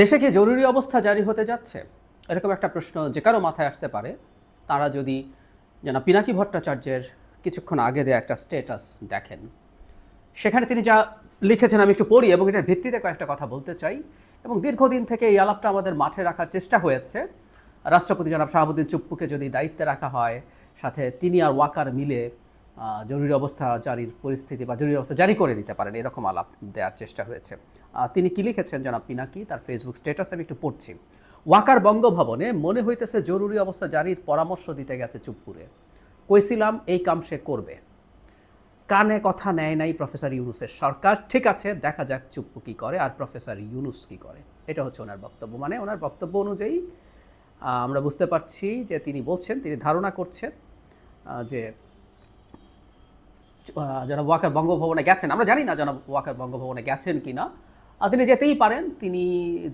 দেশে কি জরুরি অবস্থা জারি হতে যাচ্ছে? এরকম একটা প্রশ্ন যে কারও মাথায় আসতে পারে। তারা যদি যেন পিনাকি ভট্টাচার্যের কিছুক্ষণ আগে দেয়া একটা স্টেটাস দেখেন। সেখানে তিনি যা লিখেছেন আমি একটু পড়ি এবং এটার ভিত্তিতে কয়েকটা কথা বলতে চাই। এবং দীর্ঘদিন থেকে এই আলাপটা আমাদের মাঠে রাখার চেষ্টা হয়েছে। রাষ্ট্রপতি জনাব শাহাবুদ্দিন চুপ্পুকে যদি দায়িত্বে রাখা হয়, সাথে তিনি আর ওয়াকার মিলে জরুরি অবস্থা জারির পরিস্থিতি বা জরুরি অবস্থা জারি করে দিতে পারেন, এরকম আলাপ দেওয়ার চেষ্টা হয়েছে। তিনি কি লিখেছেন জনাব পিনাকি? তার ফেসবুক স্ট্যাটাস আমি একটু পড়ছি। ওয়াকার বঙ্গভবনে মনে হইতেছে জরুরি অবস্থা জারির পরামর্শ দিতে গেছে চুপপুরে। কইছিলাম, এই কাম সে করবে। কানে কথা নেয় নাই প্রফেসর ইউনুসের সরকার। ঠিক আছে, দেখা যাক চুপ্পু কী করে আর প্রফেসর ইউনুস কী করে। এটা হচ্ছে ওনার বক্তব্য। মানে ওনার বক্তব্য অনুযায়ী আমরা বুঝতে পারছি যে তিনি বলছেন, তিনি ধারণা করছেন যে জনাব ওয়াকার বঙ্গভবনে গেছেন। আমরা জানি না জনাব ওয়াকার বঙ্গভবনে গেছেন কি না তিনি যেতেই পারেন। তিনি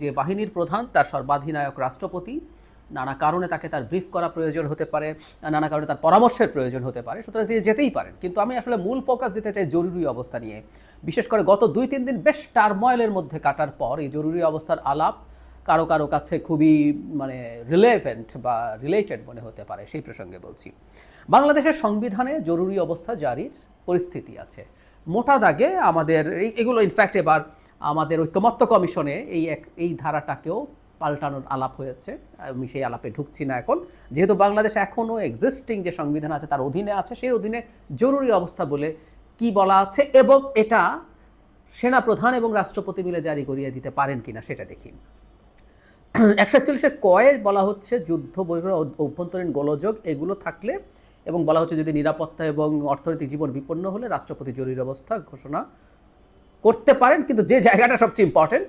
যে বাহিনীর প্রধান, তার সর্বাধিনায়ক রাষ্ট্রপতি। নানা কারণে তাকে তার ব্রিফ করা প্রয়োজন হতে পারে, নানা কারণে তার পরামর্শের প্রয়োজন হতে পারে। সুতরাং তিনি যেতেই পারেন। কিন্তু আমি আসলে মূল ফোকাস দিতে চাই জরুরি অবস্থা নিয়ে। বিশেষ করে গত দুই তিন দিন বেশ টার্ময়েলের মধ্যে কাটার পর এই জরুরি অবস্থার আলাপ কারও কারও কাছে খুবই মানে রিলেভেন্ট বা রিলেটেড মনে হতে পারে। সেই প্রসঙ্গে বলছি। বাংলাদেশের সংবিধানে জরুরি অবস্থা জারির পরিস্থিতি আছে। মোটা দাগে আমাদের এগুলো ইনফ্যাক্ট এবার আমাদের ঐক্যমত্য কমিশনে এই এক, এই ধারাটাকেও পাল্টানোর আলাপ হয়েছে। আমি সেই আলাপে ঢুকছি না এখন। যেহেতু বাংলাদেশ এখনও এক্সিস্টিং যে সংবিধান আছে তার অধীনে আছে, সেই অধীনে জরুরি অবস্থা বলে কি বলা আছে এবং এটা সেনা প্রধান এবং রাষ্ট্রপতি মিলে জারি করিয়ে দিতে পারেন কিনা সেটা দেখি। একশো একচল্লিশে কয়ে বলা হচ্ছে যুদ্ধ অভ্যন্তরীণ গোলযোগ, এগুলো থাকলে এবং বলা হচ্ছে যদি নিরাপত্তা এবং অর্থনৈতিক জীবন বিপন্ন হলে রাষ্ট্রপতি জরুরি অবস্থা ঘোষণা করতে পারেন, কিন্তু যে জায়গাটা সবচেয়ে ইম্পর্টেন্ট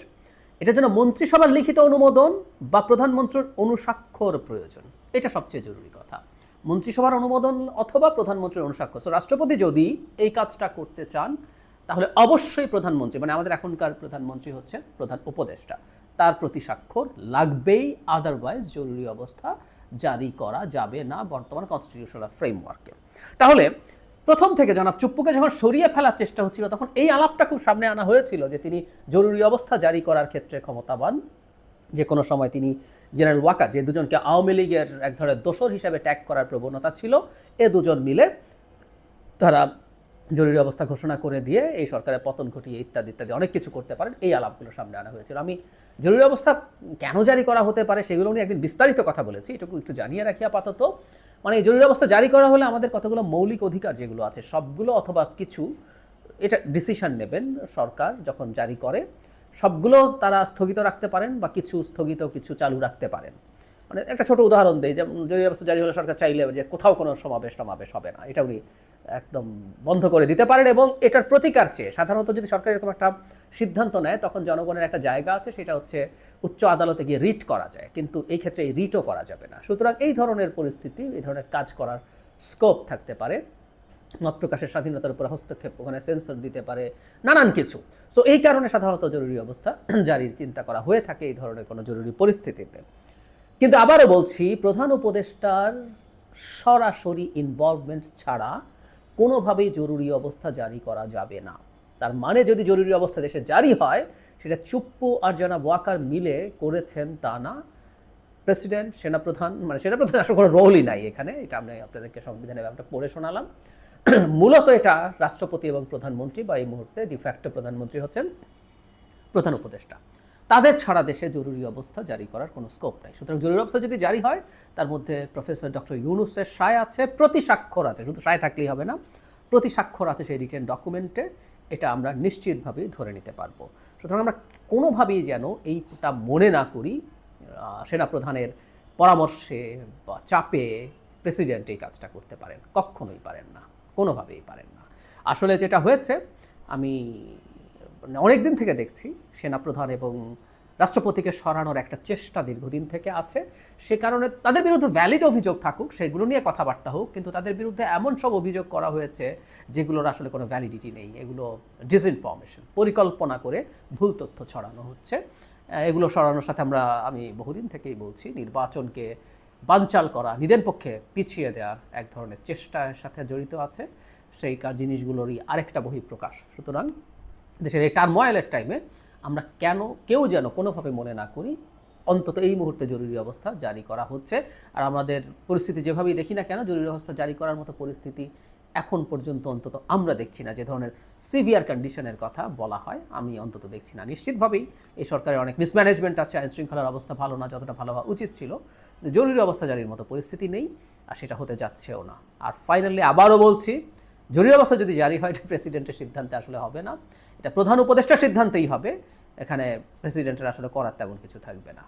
এটার জন্য মন্ত্রিসভার লিখিত অনুমোদন বা প্রধানমন্ত্রীর অনুস্বাক্ষর প্রয়োজন। এটা সবচেয়ে জরুরি কথা। মন্ত্রিসভার অনুমোদন অথবা প্রধানমন্ত্রীর অনুস্বাক্ষর রাষ্ট্রপতি যদি এই কাজটা করতে চান, তাহলে অবশ্যই প্রধানমন্ত্রী মানে আমাদের এখনকার প্রধানমন্ত্রী হচ্ছেন প্রধান উপদেষ্টা। তার প্রতি স্বাক্ষর লাগবেই আদারওয়াইজ জরুরি অবস্থা জারি করা যাবে না বর্তমান কনস্টিটিউশনাল ফ্রেমওয়ার্কে তাহলে প্রথম থেকে জনাব চুপ্পুকে যখন সরিয়ে ফেলার চেষ্টা হচ্ছিল, তখন এই আলাপটা খুব সামনে আনা হয়েছিল যে তিনি জরুরি অবস্থা জারি করার ক্ষেত্রে ক্ষমতাবান। যে কোনো সময় তিনি জেনারেল ওয়াকার, যে দুজনকে আওয়ামী লীগের এক ধরনের দোসর হিসাবে ট্যাগ করার প্রবণতা ছিল, এ দুজন মিলে তারা জরুরি অবস্থা ঘোষণা করে দিয়ে এই সরকারের পতন ঘটিয়ে ইত্যাদি ইত্যাদি অনেক কিছু করতে পারেন, এই আলাপগুলো সামনে আনা হয়েছিল। আমি জরুরি অবস্থা কেন জারি করা হতে পারে সেগুলো নিয়ে একদিন বিস্তারিত কথা বলেছি, এটুকু একটু জানিয়ে রাখি আপাতত। মানে জরুরি অবস্থা জারি করা হলে আমাদের কতগুলো মৌলিক অধিকার যেগুলো আছে, সবগুলো অথবা কিছু, এটা ডিসিশন নেবেন সরকার যখন জারি করে, সবগুলো তারা স্থগিত রাখতে পারেন বা কিছু স্থগিত, কিছু চালু রাখতে পারেন। মানে একটা ছোট উদাহরণ দেই, যেমন জরুরি অবস্থা জারি হলে সরকার চাইলে যে কোথাও কোনো সমাবেশ টমাবেশ হবে না, এটা উনি একদম বন্ধ করে দিতে পারেন এবং এটার প্রতিকার চেয়ে, সাধারণত যদি সরকার এরকম একটা সিদ্ধান্ত নেয়, তখন জনগণের একটা জায়গা আছে, সেটা হচ্ছে উচ্চ আদালতে গিয়ে রিট করা যায়, কিন্তু এই ক্ষেত্রে এই রিটও করা যাবে না। সুতরাং এই ধরনের পরিস্থিতি, এই ধরনের কাজ করার স্কোপ থাকতে পারে মত প্রকাশের স্বাধীনতার উপর হস্তক্ষেপ ওখানে সেন্সর দিতে পারে, নানান কিছু। সো এই কারণে সাধারণত জরুরি অবস্থা জারির চিন্তা করা হয়ে থাকে এই ধরনের কোনো জরুরি পরিস্থিতিতে। কিন্তু আবারও বলছি, প্রধান উপদেষ্টার সরাসরি ইনভলভমেন্ট ছাড়া কোনোভাবেই জরুরি অবস্থা জারি করা যাবে না। তার মানে যদি জরুরি অবস্থা দেশে জারি হয়, সেটা চুপ্পু আর জনাব ওয়াকার মিলে করেছেন তা না। প্রেসিডেন্ট, সেনাপ্রধান মানে সেনাপ্রধান আসলে কোনো রোলই নাই এখানে, এটা আমি আপনাদেরকে সংবিধানের ব্যাপারটা পড়ে শোনালাম। মূলত এটা রাষ্ট্রপতি এবং প্রধানমন্ত্রী বা এই মুহূর্তে ডিফ্যাক্টো প্রধানমন্ত্রী হচ্ছেন প্রধান উপদেষ্টা। তাদের ছাড়া দেশে জরুরি অবস্থা জারি করার কোনো স্কোপ নাই। সুতরাং জরুরি অবস্থা যদি জারি হয়, তার মধ্যে প্রফেসর ডক্টর ইউনুসের সায় আছে প্রতি স্বাক্ষর আছে। শুধু সায় থাকলেই হবে না প্রতি স্বাক্ষর আছে সেই রিটেন ডকুমেন্টে এটা আমরা নিশ্চিতভাবেই ধরে নিতে পারব। সুতরাং আমরা কোনোভাবেই যেন এইটা মনে না করি সেনাপ্রধানের পরামর্শে বা চাপে প্রেসিডেন্ট এই কাজটা করতে পারেন। কখনোই পারেন না। কোনোভাবেই পারেন না। আসলে যেটা হয়েছে, আমি অনেক দিন থেকে দেখছি, সেনাপ্রধান এবং রাষ্ট্রপতিকে সরানোর একটা চেষ্টা দীর্ঘদিন থেকে আছে। সে কারণে তাদের বিরুদ্ধে ভ্যালিড অভিযোগ থাকুক, সেগুলো নিয়ে কথাবার্তা হোক, কিন্তু তাদের বিরুদ্ধে এমন সব অভিযোগ করা হয়েছে যেগুলোর আসলে কোনো ভ্যালিডিটি নেই। এগুলো ডিসইনফরমেশন পরিকল্পনা করে ভুল তথ্য ছড়ানো হচ্ছে। এগুলো সরানোর সাথে আমরা, আমি বহুদিন থেকেই বলছি, নির্বাচনকে বানচাল করা নিদেন পক্ষে পিছিয়ে দেওয়ার এক ধরনের চেষ্টার সাথে জড়িত আছে। সেই কার জিনিসগুলোরই আরেকটা বহিঃপ্রকাশ। সুতরাং দেশের এই টার্ময়েলের টাইমে আমরা কেন, কেউ যেন কোনোভাবে মনে না করি, অন্তত এই মুহূর্তে জরুরি অবস্থা জারি করা হচ্ছে। আর আমাদের পরিস্থিতি যেভাবেই দেখি না কেন, জরুরি অবস্থা জারি করার মতো পরিস্থিতি এখন পর্যন্ত অন্তত আমরা দেখছি না। যে ধরনের সিভিয়ার কন্ডিশনের কথা বলা হয়, আমি অন্তত দেখছি না। নিশ্চিতভাবেই এই সরকারের অনেক মিসম্যানেজমেন্ট আছে আইন শৃঙ্খলার অবস্থা ভালো না, যতটা ভালো হওয়া উচিত ছিল, জরুরি অবস্থা জারির মতো পরিস্থিতি নেই, আর সেটা হতে যাচ্ছেও না। আর ফাইনালি আবারও বলছি জরুরি অবস্থা যদি জারি হয়, এটা প্রেসিডেন্টের সিদ্ধান্তে আসলে হবে না। এটা প্রধান উপদেষ্টার সিদ্ধান্তেই হবে। এখানে প্রেসিডেন্টের আসলে করার তেমন কিছু থাকবে না।